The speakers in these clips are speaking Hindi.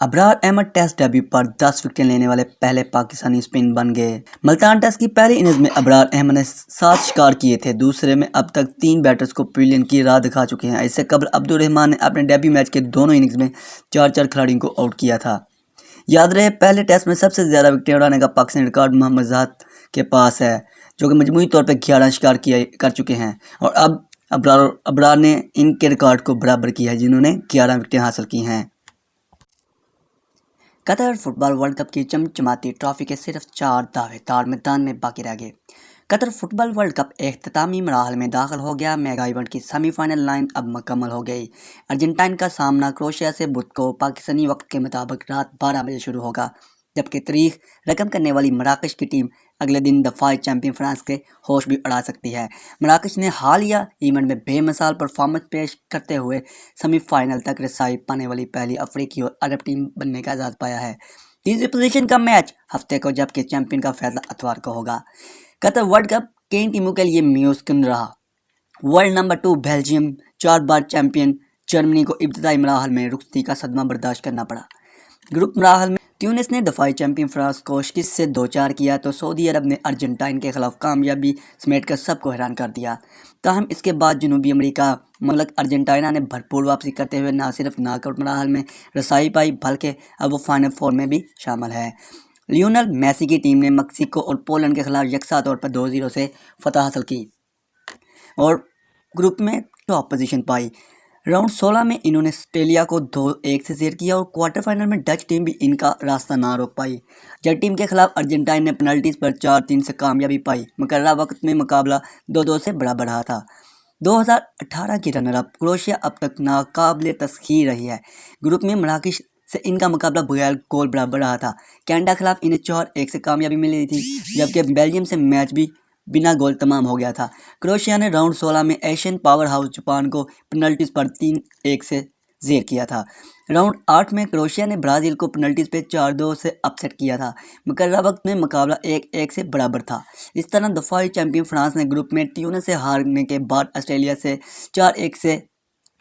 अबरार अहमद टेस्ट डेब्यू पर 10 विकेट लेने वाले पहले पाकिस्तानी स्पिन बन गए। मल्तान टेस्ट की पहली इनिंग में अबरार अहमद ने सात शिकार किए थे। दूसरे में अब तक तीन बैटर्स को पिलियन की राह दिखा चुके हैं। इससे कबल अब्दुल रहमान ने अपने डेब्यू मैच के दोनों इनिंग्स में चार चार खिलाड़ियों को आउट किया था। याद रहे, पहले टेस्ट में सबसे ज़्यादा विकेट उड़ाने का पाकिस्तानी रिकॉर्ड मोहम्मद जहाद के पास है, जो कि मजमू तौर पर ग्यारह शिकार किया कर चुके हैं। और अब अबरार अबरार ने इनके रिकॉर्ड को बराबर किया है, जिन्होंने ग्यारह विकेटें हासिल की हैं। कतर फुटबॉल वर्ल्ड कप की चमचमाती ट्रॉफी के सिर्फ़ चार दावेदार मैदान में बाकी रह गए। कतर फुटबॉल वर्ल्ड कप अख्तामी मराहल में दाखिल हो गया। मेगा इवेंट की सेमीफाइनल लाइन अब मुकम्मल हो गई। अर्जेंटाइन का सामना क्रोशिया से बुध को पाकिस्तानी वक्त के मुताबिक रात बारह बजे शुरू होगा। जबकि तारीख रकम करने वाली मराकश की टीम अगले दिन दफाई चैंपियन फ्रांस के होश भी उड़ा सकती है। मराकश ने हालिया इवेंट में बेमिसाल परफॉर्मेंस पेश करते हुए सेमीफाइनल तक रसाई पाने वाली पहली अफ्रीकी और अरब टीम बनने का आज़ाद पाया है। तीसरी पोजीशन का मैच हफ़्ते को जबकि चैंपियन का फैसला अतवार को होगा। कतर वर्ल्ड कप कई टीमों के लिए म्यूस्किन रहा। वर्ल्ड नंबर टू बेल्जियम चार बार चैंपियन जर्मनी को इब्तदाई मराहल में रुखती का सदमा बर्दाश्त करना पड़ा। ग्रुप मराहल ट्यूनिस ने दफाई चैंपियन फ्रांस को शिकस्त से दो चार किया तो सऊदी अरब ने अर्जेंटाइन के खिलाफ कामयाबी समेट कर सबको हैरान कर दिया। ताहम इसके बाद जनूबी अमरीका मलक अर्जेंटीना ने भरपूर वापसी करते हुए ना सिर्फ़ नाकआउट मराहल में रसाई पाई, बल्कि अब वो फाइनल फोर में भी शामिल है। लियोनल मैसी की टीम ने मक्सिको और पोलैंड के खिलाफ यकसा तौर पर दो ज़ीरो से फतह हासिल की और ग्रुप में टॉप पोजीशन पाई। राउंड 16 में इन्होंने ऑस्ट्रेलिया को दो एक से शेयर किया और क्वार्टर फाइनल में डच टीम भी इनका रास्ता ना रोक पाई। जब टीम के खिलाफ अर्जेंटाइन ने पेनल्टीज पर चार तीन से कामयाबी पाई मुकर्रा वक्त में मुकाबला दो दो से बड़ा बढ़ा था। 2018 की रनर अप क्रोशिया अब तक नाकाबले तस्खीर रही है। ग्रुप में मराकश से इनका मुकाबला बगैर गोल बराबर रहा था। कैनेडा खिलाफ इन्हें चार एक से कामयाबी मिली थी, जबकि बेल्जियम से मैच भी बिना गोल तमाम हो गया था। क्रोशिया ने राउंड 16 में एशियन पावर हाउस जापान को पेनल्टीज पर तीन एक से जेर किया था। राउंड आठ में क्रोशिया ने ब्राज़ील को पेनल्टीज पे चार दो से अपसेट किया था मुकर्रा वक्त में मुकाबला एक एक से बराबर था। इस तरह दफाई चैंपियन फ्रांस ने ग्रुप में ट्यूनस से हारने के बाद ऑस्ट्रेलिया से चार एक से,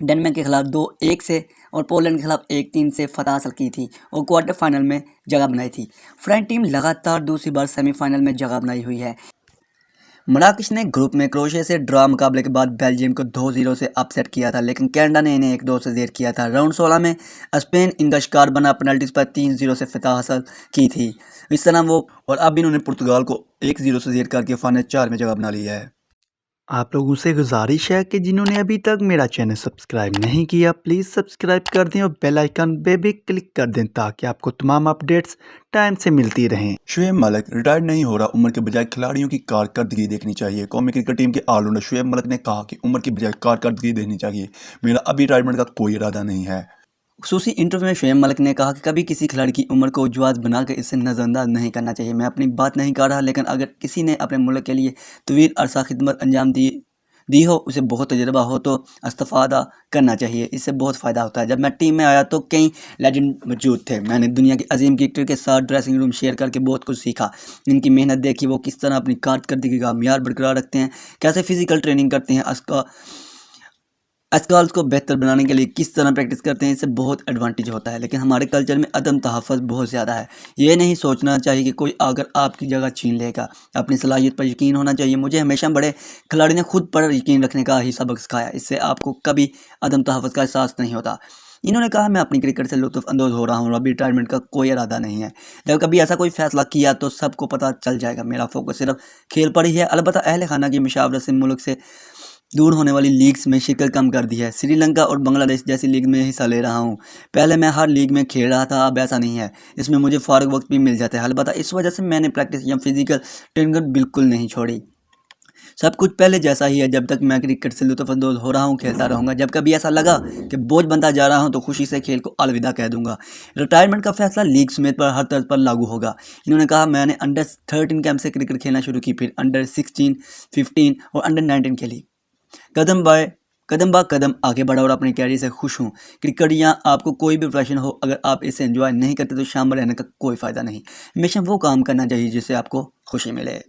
डेनमार्क के खिलाफ दो एक से और पोलैंड के खिलाफ एक तीन से फतह हासिल की थी और क्वार्टर फाइनल में जगह बनाई थी। फ्रेंच टीम लगातार दूसरी बार सेमीफाइनल में जगह बनाई हुई है। मराकश ने ग्रुप में क्रोशिया से ड्रा मुकाबले के बाद बेल्जियम को दो ज़ीरो से अपसेट किया था, लेकिन कैनेडा ने इन्हें एक दो से जेर किया था। राउंड सोलह में स्पेन इनका शिकार बना पेनल्टीज पर तीन ज़ीरो से फतह हासिल की थी। इस तरह वो और अब इन्होंने पुर्तगाल को एक ज़ीरो से जेर करके फाइनल चार में जगह बना लिया है। आप लोगों से गुजारिश है कि जिन्होंने अभी तक मेरा चैनल सब्सक्राइब नहीं किया, प्लीज़ सब्सक्राइब कर दें और बेल आइकन पे भी क्लिक कर दें ताकि आपको तमाम अपडेट्स टाइम से मिलती रहें। शुएब मलिक रिटायर्ड नहीं हो रहा, उम्र के बजाय खिलाड़ियों की कारकर्दगी देखनी चाहिए। कौमी क्रिकेट टीम के ऑलराउंडर शुएब मलिक ने कहा कि उम्र की बजाय कारकर्दगी देखनी चाहिए। मेरा अभी रिटायरमेंट का कोई इरादा नहीं है। खसूसी इंटरव्यू में शुएब मलिक ने कहा कि कभी किसी खिलाड़ी की उम्र को जवाज बनाकर इससे नज़रअंदाज नहीं करना चाहिए। मैं अपनी बात नहीं कर रहा, लेकिन अगर किसी ने अपने मुल्क के लिए तवील अरसा खिदमत अंजाम दी दी हो, उसे बहुत तजर्बा हो तो इस्तफ़ादा करना चाहिए। इससे बहुत फ़ायदा होता है। जब मैं टीम में आया तो कई लेजेंड मौजूद थे। मैंने दुनिया के अजीम क्रिकेटर के साथ ड्रेसिंग रूम शेयर करके बहुत कुछ सीखा। इनकी मेहनत देखी, वो किस तरह अपनी कारकर्दगी का मैार बरकरार रखते हैं, कैसे फ़िज़िकल ट्रेनिंग करते हैं उसका अस्काल्स को बेहतर बनाने के लिए किस तरह प्रैक्टिस करते हैं, इससे बहुत एडवांटेज होता है। लेकिन हमारे कल्चर में अदम तहफ़ बहुत ज़्यादा है। ये नहीं सोचना चाहिए कि कोई अगर आपकी जगह छीन लेगा। अपनी सलाहियत पर यकीन होना चाहिए। मुझे हमेशा बड़े खिलाड़ी ने खुद पर यकीन रखने का ही सबक सिखाया। इससे आपको कभी अदम तहफ़ का एहसास नहीं होता। इन्होंने कहा, मैं अपनी क्रिकेट से लुत्फ़अंदोज़ हो रहा हूँ अभी रिटायरमेंट का कोई इरादा नहीं है। जब कभी ऐसा कोई फ़ैसला किया तो सबको पता चल जाएगा। मेरा फोकस सिर्फ़ खेल पर ही है। अलबत्त अहल खाना की मशावरत से मुल्क से दूर होने वाली लीग्स में शिरकत कम कर दी है। श्रीलंका और बांग्लादेश जैसी लीग में हिस्सा ले रहा हूँ। पहले मैं हर लीग में खेल रहा था, अब ऐसा नहीं है। इसमें मुझे फ़ारग वक्त भी मिल जाता है। अलबत्त इस वजह से मैंने प्रैक्टिस या फ़िज़िकल ट्रेनिंग बिल्कुल नहीं छोड़ी। सब कुछ पहले जैसा ही है। जब तक मैं क्रिकेट से लुत्फानंदोज हो रहा हूँ, खेलता रहूँगा। जब कभी ऐसा लगा कि बोझ बनता जा रहा हूँ तो खुशी से खेल को अलविदा कह दूँगा। रिटायरमेंट का फैसला लीग समेत पर हर तर्ज पर लागू होगा। इन्होंने कहा, मैंने अंडर थर्टीन कैंप से क्रिकेट खेलना शुरू की, फिर अंडर सिक्सटीन फिफ्टीन और अंडर नाइनटीन खेली। कदम बाय कदम बा कदम आगे बढ़ा और अपने कैरियर से खुश हूँ। क्रिकेट या आपको कोई भी प्रोफेशन हो, अगर आप इसे एंजॉय नहीं करते तो शाम रहने का कोई फ़ायदा नहीं। हमेशा वो काम करना चाहिए जिससे आपको खुशी मिले।